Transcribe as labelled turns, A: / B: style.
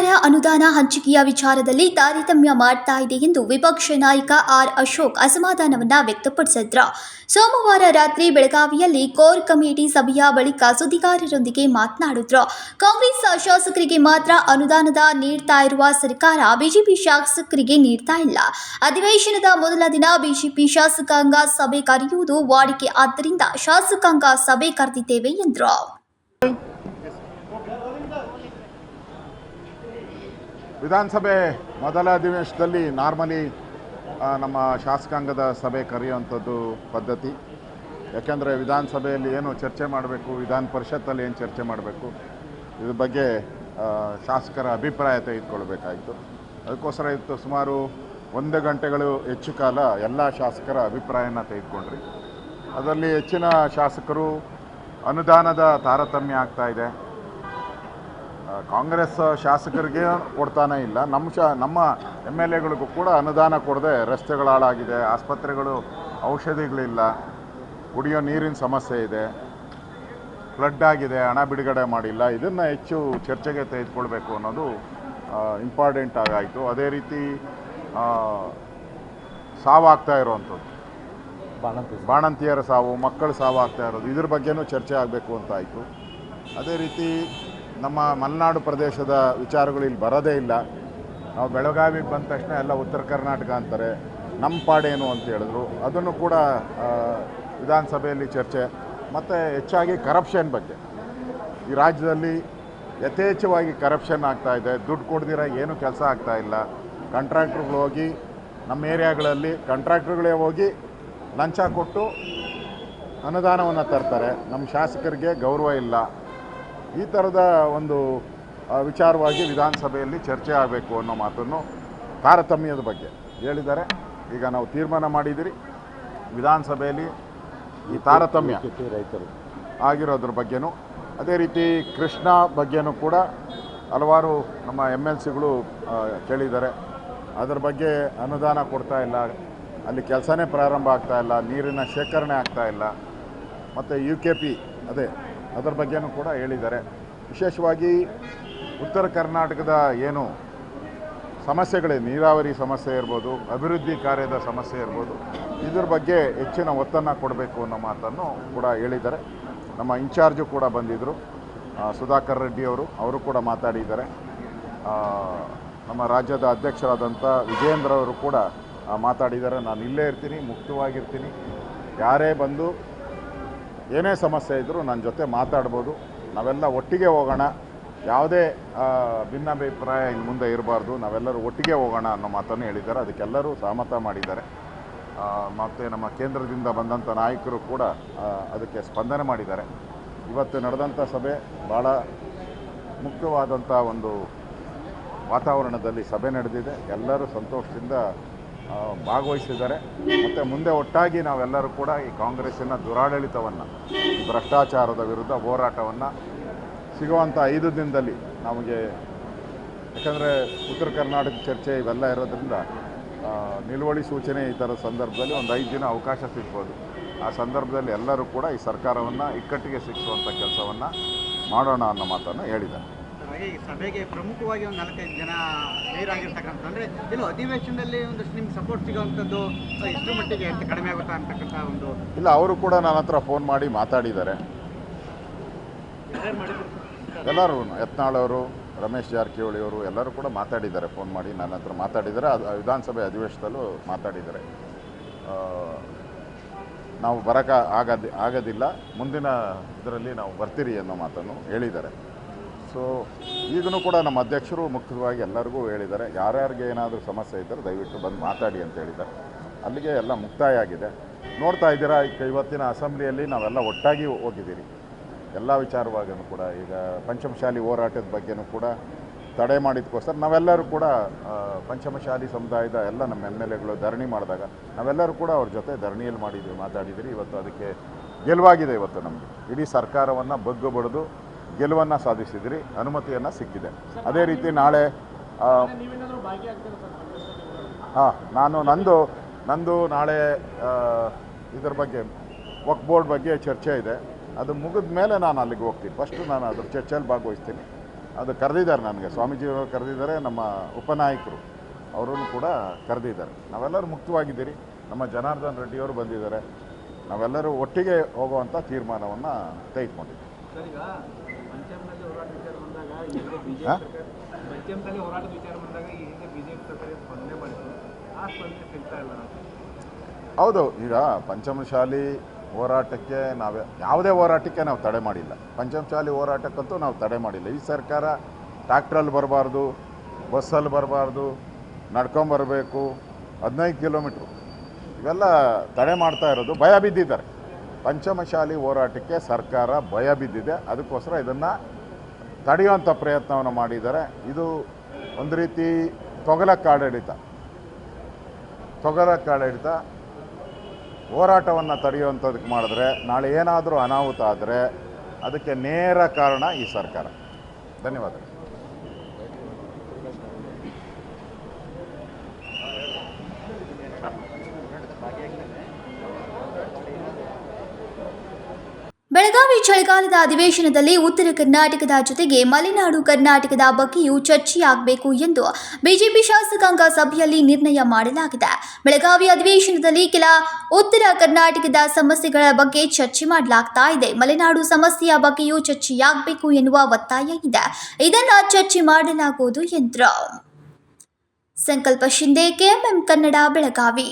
A: ಸರ್ಕಾರ ಅನುದಾನ ಹಂಚಿಕೆಯ ವಿಚಾರದಲ್ಲಿ ತಾರತಮ್ಯ ಮಾಡ್ತಾ ಇದೆ ಎಂದು ವಿಪಕ್ಷ ನಾಯಕ ಆರ್ ಅಶೋಕ್ ಅಸಮಾಧಾನವನ್ನ ವ್ಯಕ್ತಪಡಿಸಿದ್ರು ಸೋಮವಾರ ರಾತ್ರಿ ಬೆಳಗಾವಿಯಲ್ಲಿ ಕೋರ್ ಕಮಿಟಿ ಸಭೆಯ ಬಳಿಕ ಸುದ್ದಿಗಾರರೊಂದಿಗೆ ಮಾತನಾಡಿದ್ರು ಕಾಂಗ್ರೆಸ್ ಶಾಸಕರಿಗೆ ಮಾತ್ರ ಅನುದಾನದ ನೀಡ್ತಾ ಇರುವ ಸರ್ಕಾರ ಬಿಜೆಪಿ ಶಾಸಕರಿಗೆ ನೀಡ್ತಾ ಇಲ್ಲ ಅಧಿವೇಶನದ ಮೊದಲ ದಿನ ಬಿಜೆಪಿ ಶಾಸಕಾಂಗ ಸಭೆ ಕರೆಯುವುದು ವಾಡಿಕೆ ಆದ್ದರಿಂದ ಶಾಸಕಾಂಗ ಸಭೆ ಕರೆದಿದ್ದೇವೆ ಎಂದರು
B: ವಿಧಾನಸಭೆ ಮೊದಲ ಅಧಿವೇಶನದಲ್ಲಿ ನಾರ್ಮಲಿ ನಮ್ಮ ಶಾಸಕಾಂಗದ ಸಭೆ ಕರೆಯುವಂಥದ್ದು ಪದ್ಧತಿ ಯಾಕೆಂದರೆ ವಿಧಾನಸಭೆಯಲ್ಲಿ ಏನು ಚರ್ಚೆ ಮಾಡಬೇಕು ವಿಧಾನ ಪರಿಷತ್ತಲ್ಲಿ ಏನು ಚರ್ಚೆ ಮಾಡಬೇಕು ಇದ್ರ ಬಗ್ಗೆ ಶಾಸಕರ ಅಭಿಪ್ರಾಯ ತೆಗೆದುಕೊಳ್ಬೇಕಾಯಿತು ಅದಕ್ಕೋಸ್ಕರ ಇತ್ತು ಸುಮಾರು ಒಂದು ಗಂಟೆಗಳು ಹೆಚ್ಚು ಕಾಲ ಎಲ್ಲ ಶಾಸಕರ ಅಭಿಪ್ರಾಯನ ತೆಗೆದುಕೊಂಡ್ರಿ ಅದರಲ್ಲಿ ಹೆಚ್ಚಿನ ಶಾಸಕರು ಅನುದಾನದ ತಾರತಮ್ಯ ಆಗ್ತಾಯಿದೆ ಕಾಂಗ್ರೆಸ್ ಶಾಸಕರಿಗೆ ಕೊಡ್ತಾನೆ ಇಲ್ಲ ನಮ್ಮ ಶ ನಮ್ಮ ಎಮ್ ಎಲ್ ಎಗಳಿಗೂ ಕೂಡ ಅನುದಾನ ಕೊಡದೆ ರಸ್ತೆಗಳು ಹಾಳಾಗಿದೆ ಆಸ್ಪತ್ರೆಗಳು ಔಷಧಿಗಳಿಲ್ಲ ಕುಡಿಯೋ ನೀರಿನ ಸಮಸ್ಯೆ ಇದೆ ಫ್ಲಡ್ ಆಗಿದೆ ಹಣ ಬಿಡುಗಡೆ ಮಾಡಿಲ್ಲ ಇದನ್ನು ಹೆಚ್ಚು ಚರ್ಚೆಗೆ ತೆಗೆದುಕೊಳ್ಬೇಕು ಅನ್ನೋದು ಇಂಪಾರ್ಟೆಂಟ್ ಆಗಾಯಿತು ಅದೇ ರೀತಿ ಸಾವಾಗ್ತಾ ಇರೋವಂಥದ್ದು ಬಾಣಂತಿ ಬಾಣಂತಿಯರ ಸಾವು ಮಕ್ಕಳು ಸಾವಾಗ್ತಾ ಇರೋದು ಇದ್ರ ಬಗ್ಗೆನೂ ಚರ್ಚೆ ಆಗಬೇಕು ಅಂತಾಯಿತು ಅದೇ ರೀತಿ ನಮ್ಮ ಮಲೆನಾಡು ಪ್ರದೇಶದ ವಿಚಾರಗಳು ಇಲ್ಲಿ ಬರೋದೇ ಇಲ್ಲ ನಾವು ಬೆಳಗಾವಿಗೆ ಬಂದ ತಕ್ಷಣ ಎಲ್ಲ ಉತ್ತರ ಕರ್ನಾಟಕ ಅಂತಾರೆ ನಮ್ಮ ಪಾಡೇನು ಅಂತ ಹೇಳಿದ್ರು ಅದನ್ನು ಕೂಡ ವಿಧಾನಸಭೆಯಲ್ಲಿ ಚರ್ಚೆ ಮತ್ತು ಹೆಚ್ಚಾಗಿ ಕರಪ್ಷನ್ ಬಗ್ಗೆ ಈ ರಾಜ್ಯದಲ್ಲಿ ಯಥೇಚ್ಛವಾಗಿ ಕರಪ್ಷನ್ ಆಗ್ತಾ ಇದೆ ದುಡ್ಡು ಕೊಡ್ದಿರ ಏನೂ ಕೆಲಸ ಆಗ್ತಾ ಇಲ್ಲ ಕಾಂಟ್ರಾಕ್ಟ್ರುಗಳು ಹೋಗಿ ನಮ್ಮ ಏರಿಯಾಗಳಲ್ಲಿ ಕಾಂಟ್ರಾಕ್ಟ್ರುಗಳೇ ಹೋಗಿ ಲಂಚ ಕೊಟ್ಟು ಅನುದಾನವನ್ನು ತರ್ತಾರೆ ನಮ್ಮ ಶಾಸಕರಿಗೆ ಗೌರವ ಇಲ್ಲ ಈ ಥರದ ಒಂದು ವಿಚಾರವಾಗಿ ವಿಧಾನಸಭೆಯಲ್ಲಿ ಚರ್ಚೆ ಆಗಬೇಕು ಅನ್ನೋ ಮಾತನ್ನು ತಾರತಮ್ಯದ ಬಗ್ಗೆ ಹೇಳಿದ್ದಾರೆ ಈಗ ನಾವು ತೀರ್ಮಾನ ಮಾಡಿದ್ದೀರಿ ವಿಧಾನಸಭೆಯಲ್ಲಿ ಈ ತಾರತಮ್ಯ ರೈತರು ಆಗಿರೋದ್ರ ಬಗ್ಗೆನೂ ಅದೇ ರೀತಿ ಕೃಷ್ಣ ಬಗ್ಗೆನೂ ಕೂಡ ಹಲವಾರು ನಮ್ಮ ಎಮ್ ಎಲ್ ಸಿಗಳು ಕೇಳಿದ್ದಾರೆ ಅದರ ಬಗ್ಗೆ ಅನುದಾನ ಕೊಡ್ತಾ ಇಲ್ಲ ಅಲ್ಲಿ ಕೆಲಸನೇ ಪ್ರಾರಂಭ ಆಗ್ತಾ ಇಲ್ಲ ನೀರಿನ ಶೇಖರಣೆ ಆಗ್ತಾ ಇಲ್ಲ ಮತ್ತು ಯು ಕೆ ಪಿ ಅದೇ ಅದರ ಬಗ್ಗೆನೂ ಕೂಡ ಹೇಳಿದ್ದಾರೆ ವಿಶೇಷವಾಗಿ ಉತ್ತರ ಕರ್ನಾಟಕದ ಏನು ಸಮಸ್ಯೆಗಳಿದೆ ನೀರಾವರಿ ಸಮಸ್ಯೆ ಇರ್ಬೋದು ಅಭಿವೃದ್ಧಿ ಕಾರ್ಯದ ಸಮಸ್ಯೆ ಇರ್ಬೋದು ಇದ್ರ ಬಗ್ಗೆ ಹೆಚ್ಚಿನ ಒತ್ತನ್ನು ಕೊಡಬೇಕು ಅನ್ನೋ ಮಾತನ್ನು ಕೂಡ ಹೇಳಿದ್ದಾರೆ ನಮ್ಮ ಇನ್ಚಾರ್ಜು ಕೂಡ ಬಂದಿದ್ದರು ಸುಧಾಕರ್ ರೆಡ್ಡಿಯವರು ಅವರು ಅವರು ಕೂಡ ಮಾತಾಡಿದ್ದಾರೆ ನಮ್ಮ ರಾಜ್ಯದ ಅಧ್ಯಕ್ಷರಾದಂಥ ವಿಜೇಂದ್ರ ಅವರು ಕೂಡ ಮಾತಾಡಿದ್ದಾರೆ ನಾನು ಇಲ್ಲೇ ಇರ್ತೀನಿ ಮುಕ್ತವಾಗಿರ್ತೀನಿ ಯಾರೇ ಬಂದು ಏನೇ ಸಮಸ್ಯೆ ಇದ್ದರೂ ನನ್ನ ಜೊತೆ ಮಾತಾಡ್ಬೋದು ನಾವೆಲ್ಲ ಒಟ್ಟಿಗೆ ಹೋಗೋಣ ಯಾವುದೇ ಭಿನ್ನಾಭಿಪ್ರಾಯ ಇನ್ನು ಮುಂದೆ ಇರಬಾರ್ದು ನಾವೆಲ್ಲರೂ ಒಟ್ಟಿಗೆ ಹೋಗೋಣ ಅನ್ನೋ ಮಾತನ್ನು ಹೇಳಿದ್ದಾರೆ ಅದಕ್ಕೆಲ್ಲರೂ ಸಹಮತ ಮಾಡಿದ್ದಾರೆ ಮತ್ತು ನಮ್ಮ ಕೇಂದ್ರದಿಂದ ಬಂದಂಥ ನಾಯಕರು ಕೂಡ ಅದಕ್ಕೆ ಸ್ಪಂದನೆ ಮಾಡಿದ್ದಾರೆ ಇವತ್ತು ನಡೆದಂಥ ಸಭೆ ಭಾಳ ಮುಖ್ಯವಾದಂಥ ಒಂದು ವಾತಾವರಣದಲ್ಲಿ ಸಭೆ ನಡೆದಿದೆ ಎಲ್ಲರೂ ಸಂತೋಷದಿಂದ ಭಾಗವಹಿಸಿದ್ದಾರೆ ಮತ್ತು ಮುಂದೆ ಒಟ್ಟಾಗಿ ನಾವೆಲ್ಲರೂ ಕೂಡ ಈ ಕಾಂಗ್ರೆಸ್ಸಿನ ದುರಾಡಳಿತವನ್ನು ಭ್ರಷ್ಟಾಚಾರದ ವಿರುದ್ಧ ಹೋರಾಟವನ್ನು ಸಿಗುವಂಥ ಐದು ದಿನದಲ್ಲಿ ನಮಗೆ ಯಾಕಂದರೆ ಉತ್ತರ ಕರ್ನಾಟಕ ಚರ್ಚೆ ಇವೆಲ್ಲ ಇರೋದ್ರಿಂದ ನಿಲುವಳಿ ಸೂಚನೆ ಈ ಥರ ಸಂದರ್ಭದಲ್ಲಿ ಒಂದು ಐದು ದಿನ ಅವಕಾಶ ಸಿಗ್ಬೋದು ಆ ಸಂದರ್ಭದಲ್ಲಿ ಎಲ್ಲರೂ ಕೂಡ ಈ ಸರ್ಕಾರವನ್ನು ಇಕ್ಕಟ್ಟಿಗೆ ಸಿಕ್ಕಿಸುವಂಥ ಕೆಲಸವನ್ನು ಮಾಡೋಣ ಅನ್ನೋ ಮಾತನ್ನು ಹೇಳಿದ್ದಾರೆ
C: ಹಾಗೆ ಈ ಸಭೆಗೆ ಪ್ರಮುಖವಾಗಿ ಒಂದು ನಾಲ್ಕೈದು ಜನ ಸೇರಾಗಿರ್ತಕ್ಕಂಥ ಅಂದರೆ ಇಲ್ಲ ಅಧಿವೇಶನದಲ್ಲಿ ಒಂದಷ್ಟು ನಿಮ್ಗೆ ಸಪೋರ್ಟ್ ಸಿಗೋವಂಥದ್ದು ಎಷ್ಟು ಮಟ್ಟಿಗೆ ಎಷ್ಟು ಕಡಿಮೆ ಆಗುತ್ತಾ ಅಂತಕ್ಕಂಥ ಒಂದು
B: ಇಲ್ಲ ಅವರು ಕೂಡ ನನ್ನ ಹತ್ರ ಫೋನ್ ಮಾಡಿ ಮಾತಾಡಿದ್ದಾರೆ ಎಲ್ಲರೂ ಯತ್ನಾಳವರು ರಮೇಶ್ ಜಾರಕಿಹೊಳಿ ಅವರು ಎಲ್ಲರೂ ಕೂಡ ಮಾತಾಡಿದ್ದಾರೆ ಫೋನ್ ಮಾಡಿ ನನ್ನ ಹತ್ರ ಮಾತಾಡಿದ್ದಾರೆ ಅದು ವಿಧಾನಸಭೆ ಅಧಿವೇಶನದಲ್ಲೂ ಮಾತಾಡಿದ್ದಾರೆ ನಾವು ಬರಕ ಆಗದಿ ಆಗೋದಿಲ್ಲ ಮುಂದಿನ ಇದರಲ್ಲಿ ನಾವು ಬರ್ತೀರಿ ಅನ್ನೋ ಮಾತನ್ನು ಹೇಳಿದ್ದಾರೆ ಸೊ ಈಗಲೂ ಕೂಡ ನಮ್ಮ ಅಧ್ಯಕ್ಷರು ಮುಖ್ಯವಾಗಿ ಎಲ್ಲರಿಗೂ ಹೇಳಿದ್ದಾರೆ ಯಾರ್ಯಾರಿಗೆ ಏನಾದರೂ ಸಮಸ್ಯೆ ಇದ್ದರೆ ದಯವಿಟ್ಟು ಬಂದು ಮಾತಾಡಿ ಅಂತ ಹೇಳಿದ್ದಾರೆ ಅಲ್ಲಿಗೆ ಎಲ್ಲ ಮುಕ್ತಾಯ ಆಗಿದೆ ನೋಡ್ತಾ ಇದ್ದೀರಾ ಈಗ ಇವತ್ತಿನ ಅಸೆಂಬ್ಲಿಯಲ್ಲಿ ನಾವೆಲ್ಲ ಒಟ್ಟಾಗಿ ಹೋಗಿದ್ದೀರಿ ಎಲ್ಲ ವಿಚಾರವಾಗೂ ಕೂಡ ಈಗ ಪಂಚಮಶಾಲಿ ಹೋರಾಟದ ಬಗ್ಗೆನೂ ಕೂಡ ತಡೆ ಮಾಡಿದಕ್ಕೋಸ್ಕರ ನಾವೆಲ್ಲರೂ ಕೂಡ ಪಂಚಮಶಾಲಿ ಸಮುದಾಯದ ಎಲ್ಲ ನಮ್ಮ ಎಮ್ ಎಲ್ ಎಗಳು ಧರಣಿ ಮಾಡಿದಾಗ ನಾವೆಲ್ಲರೂ ಕೂಡ ಅವ್ರ ಜೊತೆ ಧರಣಿಯಲ್ಲಿ ಮಾಡಿದ್ವಿ ಮಾತಾಡಿದ್ದೀರಿ ಇವತ್ತು ಅದಕ್ಕೆ ಗೆಲುವಾಗಿದೆ ಇವತ್ತು ನಮಗೆ ಇಡೀ ಸರ್ಕಾರವನ್ನು ಬಗ್ಗು ಬಡಿದು ಗೆಲುವನ್ನು ಸಾಧಿಸಿದಿರಿ ಅನುಮತಿಯನ್ನು ಸಿಕ್ಕಿದೆ ಅದೇ ರೀತಿ ನಾಳೆ ಹಾಂ ನಾನು ನಂದು ನಂದು ನಾಳೆ ಇದ್ರ ಬಗ್ಗೆ ವಕ್ ಬೋರ್ಡ್ ಬಗ್ಗೆ ಚರ್ಚೆ ಇದೆ ಅದು ಮುಗಿದ ಮೇಲೆ ನಾನು ಅಲ್ಲಿಗೆ ಹೋಗ್ತೀನಿ ಫಸ್ಟು ನಾನು ಅದ್ರ ಚರ್ಚೆಯಲ್ಲಿ ಭಾಗವಹಿಸ್ತೀನಿ ಅದು ಕರೆದಿದ್ದಾರೆ ನನಗೆ ಸ್ವಾಮೀಜಿಯವರು ಕರೆದಿದ್ದಾರೆ ನಮ್ಮ ಉಪನಾಯಕರು ಅವರೂ ಕೂಡ ಕರೆದಿದ್ದಾರೆ ನಾವೆಲ್ಲರೂ ಮುಕ್ತವಾಗಿದ್ದೀರಿ ನಮ್ಮ ಜನಾರ್ದನ್ ರೆಡ್ಡಿಯವರು ಬಂದಿದ್ದಾರೆ ನಾವೆಲ್ಲರೂ ಒಟ್ಟಿಗೆ ಹೋಗುವಂಥ ತೀರ್ಮಾನವನ್ನು ತೆಗೆದುಕೊಂಡಿದ್ದೀವಿ ಹೌದು ಈಗ ಪಂಚಮಶಾಲಿ ಹೋರಾಟಕ್ಕೆ ನಾವು ಯಾವುದೇ ಹೋರಾಟಕ್ಕೆ ನಾವು ತಡೆ ಮಾಡಿಲ್ಲ ಪಂಚಮಶಾಲಿ ಹೋರಾಟಕ್ಕಂತೂ ನಾವು ತಡೆ ಮಾಡಿಲ್ಲ ಈ ಸರ್ಕಾರ ಟ್ಯಾಕ್ಟ್ರಲ್ಲಿ ಬರಬಾರ್ದು ಬಸ್ಸಲ್ಲಿ ಬರಬಾರ್ದು ನಡ್ಕೊಂಬರಬೇಕು ಹದಿನೈದು ಕಿಲೋಮೀಟ್ರು ಇವೆಲ್ಲ ತಡೆ ಮಾಡ್ತಾ ಇರೋದು ಭಯ ಬಿದ್ದಿದ್ದಾರೆ ಪಂಚಮಶಾಲಿ ಹೋರಾಟಕ್ಕೆ ಸರ್ಕಾರ ಭಯ ಬಿದ್ದಿದೆ ಅದಕ್ಕೋಸ್ಕರ ಇದನ್ನು ತಡೆಯುವಂಥ ಪ್ರಯತ್ನವನ್ನು ಮಾಡಿದ್ದಾರೆ ಇದು ಒಂದು ರೀತಿ ತೊಗಲ ಕಾಡಳಿತ ತೊಗಲ ಕಾಡಳಿತ ಹೋರಾಟವನ್ನು ತಡೆಯುವಂಥದಕ್ಕೆ ಮಾಡಿದ್ರೆ ನಾಳೆ ಏನಾದರೂ ಅನಾಹುತ ಆದರೆ ಅದಕ್ಕೆ ನೇರ ಕಾರಣ ಈ ಸರ್ಕಾರ ಧನ್ಯವಾದಗಳು
A: ಬೆಳಗಾವಿ ಚಳಿಗಾಲದ ಅಧಿವೇಶನದಲ್ಲಿ ಉತ್ತರ ಕರ್ನಾಟಕದ ಜೊತೆಗೆ ಮಲೆನಾಡು ಕರ್ನಾಟಕದ ಬಗ್ಗೆಯೂ ಚರ್ಚೆಯಾಗಬೇಕು ಎಂದು ಬಿಜೆಪಿ ಶಾಸಕಾಂಗ ಸಭೆಯಲ್ಲಿ ನಿರ್ಣಯ ಮಾಡಲಾಗಿದೆ ಬೆಳಗಾವಿ ಅಧಿವೇಶನದಲ್ಲಿ ಕೆಲ ಉತ್ತರ ಕರ್ನಾಟಕದ ಸಮಸ್ಯೆಗಳ ಬಗ್ಗೆ ಚರ್ಚೆ ಮಾಡಲಾಗ್ತಾ ಇದೆ ಮಲೆನಾಡು ಸಮಸ್ಯೆಯ ಬಗ್ಗೆಯೂ ಚರ್ಚೆಯಾಗಬೇಕು ಎನ್ನುವ ಒತ್ತಾಯ ಇದೆ ಇದನ್ನು ಚರ್ಚೆ ಮಾಡಲಾಗುವುದು ಎಂದರು ಸಂಕಲ್ಪ ಶಿಂದೆ ಕೆಎಂಎಂ ಕನ್ನಡ ಬೆಳಗಾವಿ